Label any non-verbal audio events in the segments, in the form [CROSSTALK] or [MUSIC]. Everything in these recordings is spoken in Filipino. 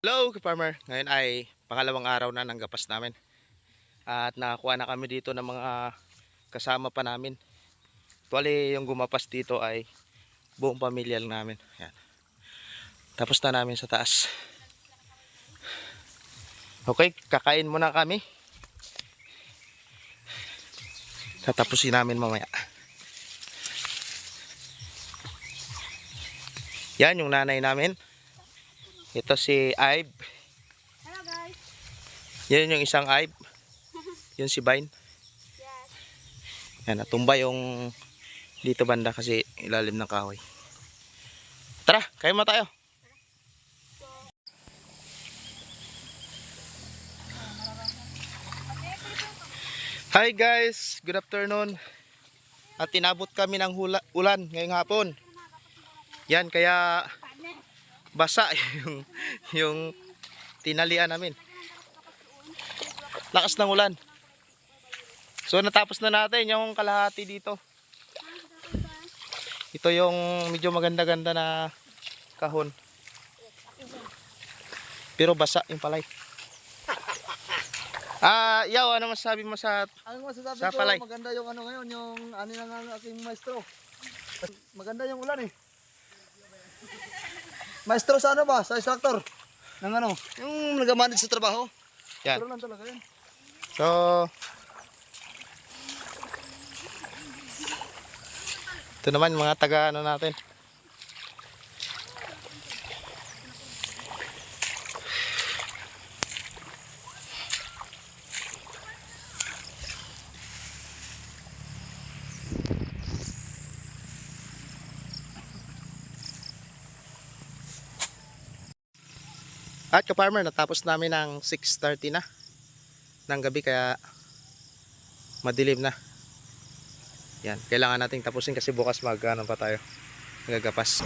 Hello, farmer. Ngayon ay pangalawang araw na ng gapas namin. At nakakuha na kami dito ng mga kasama pa namin. Tuwali yung gumapas dito ay buong pamilya lang namin. Yan. Tapos na namin sa taas. Okay, kakain muna kami. Tatapusin namin mamaya. Yan yung nanay namin. Ito si Ive. Hello guys. Yan yung isang Ive. [LAUGHS] Yun si Vine. Yes. Yan, natumba yung dito banda kasi ilalim ng kahoy. Tara, kayo mo tayo. Hi guys, good afternoon. At tinabot kami ng hula, ulan ngayong hapon. Yan, kaya basa [LAUGHS] yung, yung tinalian namin. Lakas ng ulan. So natapos na natin yung kalahati dito. Ito yung medyo maganda-ganda na kahon. Pero basa yung palay. Ah, yaw, ano masasabi mo sa Ang masasabi Sa ko, palay. maganda yung ano ngayon, yung ano ng aking maestro. Maganda yung ulan eh. Maestro sa ano ba? Sa instructor? Ng ano? Yung nagamanage sa trabaho? Yan. Pero lang talaga yan. So, ito naman mga taga ano natin. At ka-farmer, natapos namin ng 6.30 na ng gabi kaya madilim na. Yan, kailangan nating tapusin kasi bukas mag ano pa tayo. Magagapas.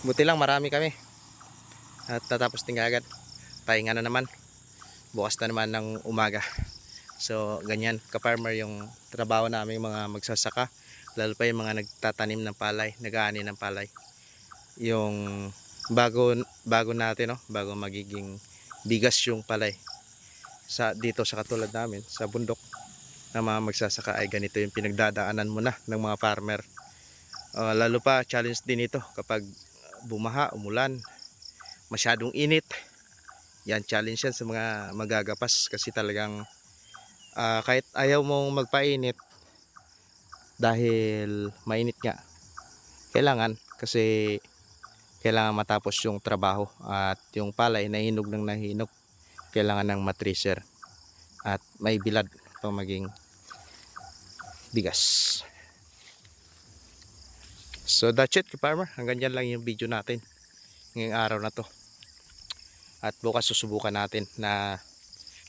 Buti lang marami kami. At natapos din agad. Pahinga na naman. Bukas na naman ng umaga. So, ganyan ka-farmer yung trabaho namin mga magsasaka. Lalo pa yung mga nagtatanim ng palay, nag-aani ng palay. Yung bago bago natin no? Bago magiging bigas yung palay. Sa dito sa katulad namin sa bundok na mga magsasaka ay ganito yung pinagdadaanan mo na ng mga farmer. Uh, lalo pa challenge din ito. Kapag bumaha, umulan masyadong init yan challenge yan sa mga magagapas. Kasi talagang ah, kahit ayaw mong magpainit dahil mainit nga. Kailangan kasi kailangan matapos yung trabaho at yung palay nahinog ng nahinog. Kailangan ng matracer at may bilad pang maging bigas. So that's it farmer hanggang dyan lang yung video natin ngayong araw na to. At bukas susubukan natin na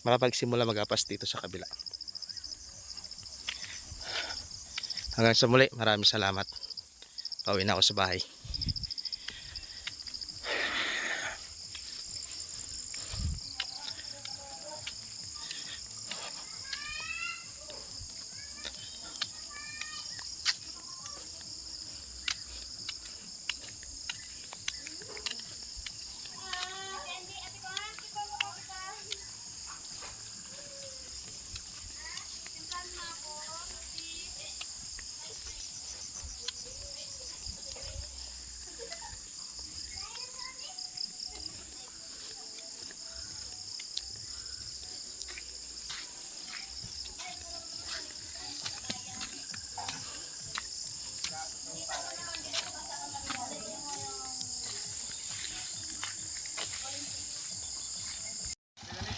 makapagsimula magapas dito sa kabila hanggang sa muli. Maraming salamat. Pauwi na ako sa bahay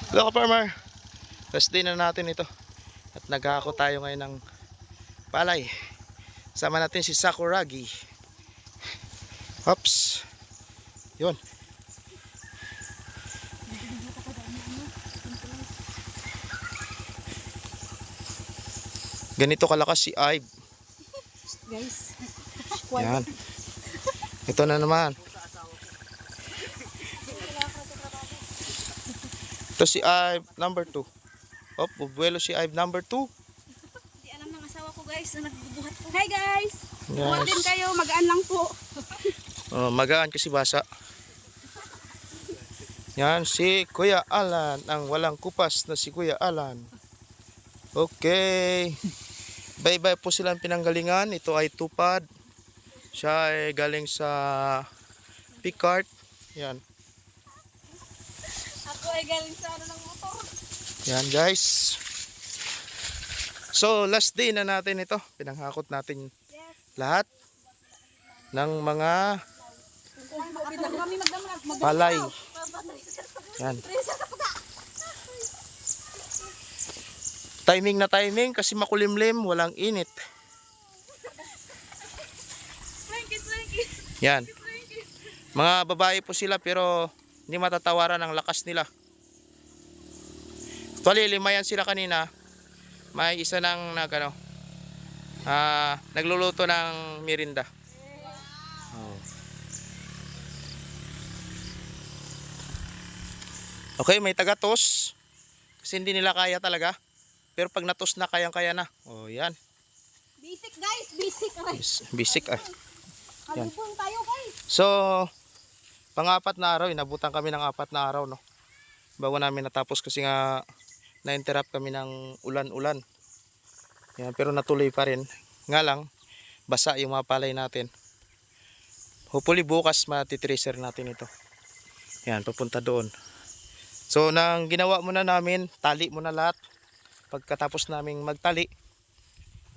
Hello ka-farmer. First day na natin ito. At naghahako tayo ngayon ng palay. Sama natin si Sakuragi. Hops. Yun. Ganito kalakas si Ive. Guys. [LAUGHS] Yan. Ito na naman. Ito si Ive number 2. Oh, bubuelo si Ive number 2. Hindi alam ng asawa ko guys na nagbubuhat ko. Hi guys. Huwag din Yes. kayo, magaan lang po. Oh, magaan kasi basa. Yan, si Kuya Alan, ang walang kupas na si Kuya Alan. Okay. Bye-bye po silang pinanggalingan. Ito ay tupad. Siya ay galing sa Picard. Yan. Ay galing sa ano ng motor. Yan guys. So last day na natin ito. Pinanghakot natin Yes. lahat ng mga palay. Yan. Timing na timing kasi makulimlim, walang init. Yan. Mga babae po sila pero hindi matatawaran ang lakas nila. Actually, lima yan sila kanina. May isa nang nag, ano, ah, nagluluto ng mirinda. Oh. Okay, may tagatos. Kasi hindi nila kaya talaga. Pero pag natos na, kayang-kaya na. Oh, yan. Basic guys, basic. Bis- Basic ah. Yan. Tayo guys. So, pang-apat na araw, inabutan kami ng apat na araw, no? Bago namin natapos kasi nga na-interrupt kami ng ulan-ulan. Yan, pero natuloy pa rin. Nga lang, basa yung mga palay natin. Hopefully bukas matitracer natin ito. Yan, papunta doon. So, nang ginawa muna namin, tali muna lahat. Pagkatapos naming magtali,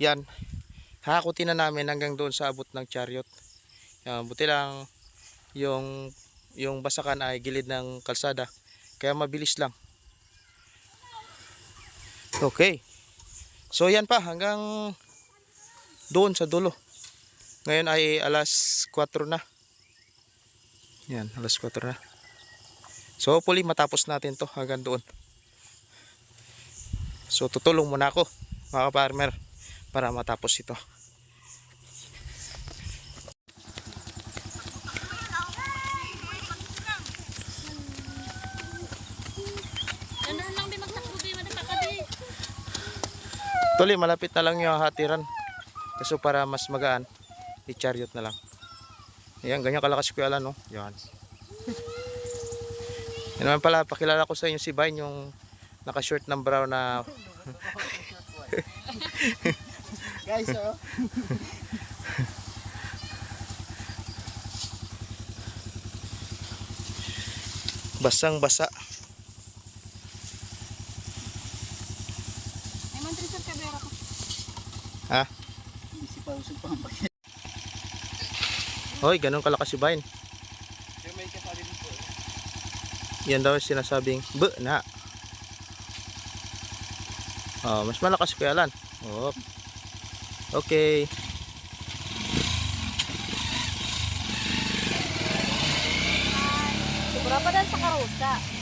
yan, hakutin na namin hanggang doon sa abot ng chariot. Yan, buti lang yung yung basakan ay gilid ng kalsada. Kaya mabilis lang. Okay. So yan pa hanggang doon sa dulo. Ngayon ay alas 4 na. Yan, alas 4 na. So hopefully matapos natin to hanggang doon. So tutulong muna ako mga farmer para matapos ito. Tuloy, malapit na lang yung hatiran. Kaso para mas magaan, i-chariot na lang. Ayan, ganyan kalakas ko Alan, no? Yan. [LAUGHS] Yan naman pala, pakilala ko sa inyo si Vine, yung naka-short ng brown na [LAUGHS] Guys, oh. [LAUGHS] basang-basa. Ay man trisar ka bera ko. Ha? Hindi pa usog pa ang bakit. Hoy, ganun kalakas si Vine. Yan daw sinasabing, B na. Oh, mas malakas ko Alan. Oh. Okay. Sigura pa dahil sa karusa.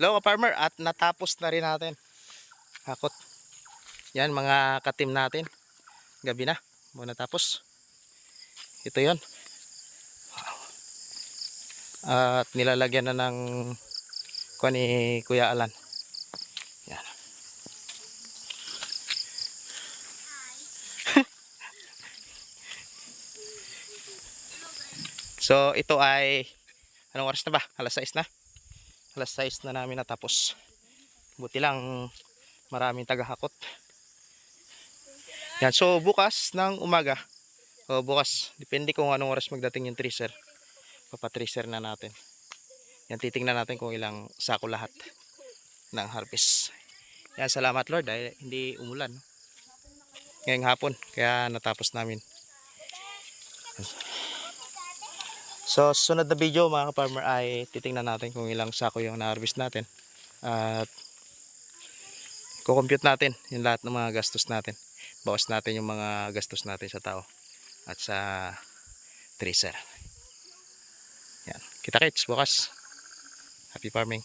Hello farmer at natapos na rin natin. Hakot. Yan mga katim natin. Gabi na. Muna natapos. Ito yon. At nilalagyan na ng kuha ni Kuya Alan. Yan. [LAUGHS] so ito ay anong oras na ba? Alas 6 na alas 6 na namin natapos. Buti lang maraming tagahakot. Yan so bukas ng umaga o bukas depende kung anong oras magdating yung tracer papatracer na natin. Yan titingnan natin kung ilang sako lahat ng harvest. Yan salamat Lord dahil hindi umulan. Ngayong hapon kaya natapos namin So, sunod na video mga ka-farmer ay titingnan natin kung ilang sako yung na-harvest natin. At kukompute natin yung lahat ng mga gastos natin. Bawas natin yung mga gastos natin sa tao at sa tracer. Yan. Kita kits bukas. Happy farming.